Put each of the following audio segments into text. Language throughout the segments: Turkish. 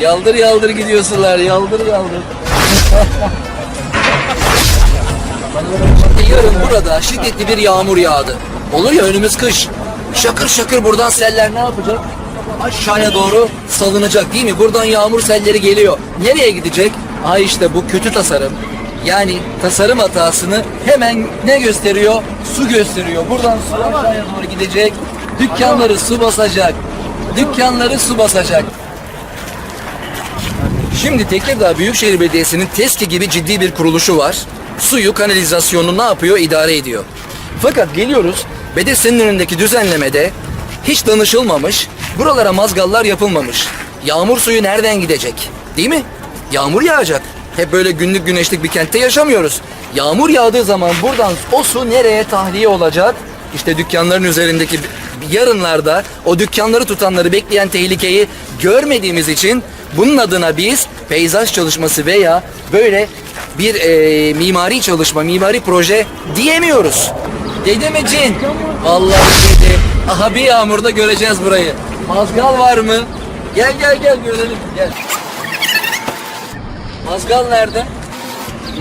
Yaldır yaldır gidiyorsunlar. Yaldır yaldır. Yarın burada şiddetli bir yağmur yağdı. Olur ya önümüz kış. Şakır şakır buradan seller ne yapacak? Aşağıya doğru salınacak değil mi? Buradan yağmur selleri geliyor. Nereye gidecek? Ha işte bu kötü tasarım. Yani tasarım hatasını hemen ne gösteriyor? Su gösteriyor. Buradan su aşağıya doğru gidecek. Dükkanları su basacak. Dükkanları su basacak. Şimdi Tekirdağ Büyükşehir Belediyesi'nin TESKİ gibi ciddi bir kuruluşu var. Suyu, kanalizasyonunu ne yapıyor? İdare ediyor. Fakat geliyoruz Bedese'nin önündeki düzenlemede hiç danışılmamış, buralara mazgallar yapılmamış. Yağmur suyu nereden gidecek? Değil mi? Yağmur yağacak. Hep böyle günlük güneşlik bir kentte yaşamıyoruz. Yağmur yağdığı zaman buradan o su nereye tahliye olacak? İşte dükkanların üzerindeki yarınlarda o dükkanları tutanları bekleyen tehlikeyi görmediğimiz için bunun adına biz peyzaj çalışması veya böyle bir e, mimari çalışma, mimari proje diyemiyoruz. Dede mi cin? Vallahi dede. Aha bir yağmurda göreceğiz burayı. Mazgal var mı? Gel gel gel görelim gel. Mazgal nerede?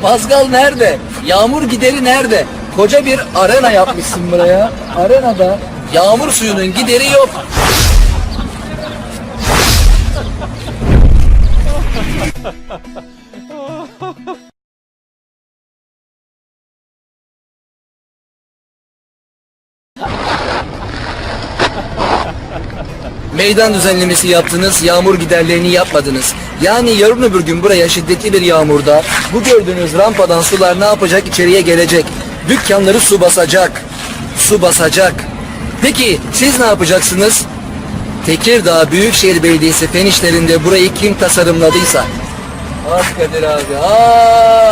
Mazgal nerede? Yağmur gideri nerede? Koca bir arena yapmışsın buraya. Arenada yağmur suyunun gideri yok. Meydan düzenlemesi yaptınız, yağmur giderlerini yapmadınız. Yani yarın öbür gün buraya şiddetli bir yağmurda bu gördüğünüz rampadan sular ne yapacak? İçeriye gelecek. Dükkanları su basacak. Su basacak. Peki siz ne yapacaksınız? Tekirdağ Büyükşehir Belediyesi fen işlerinde burayı kim tasarımladıysa. Ah Kadir abi. Ah.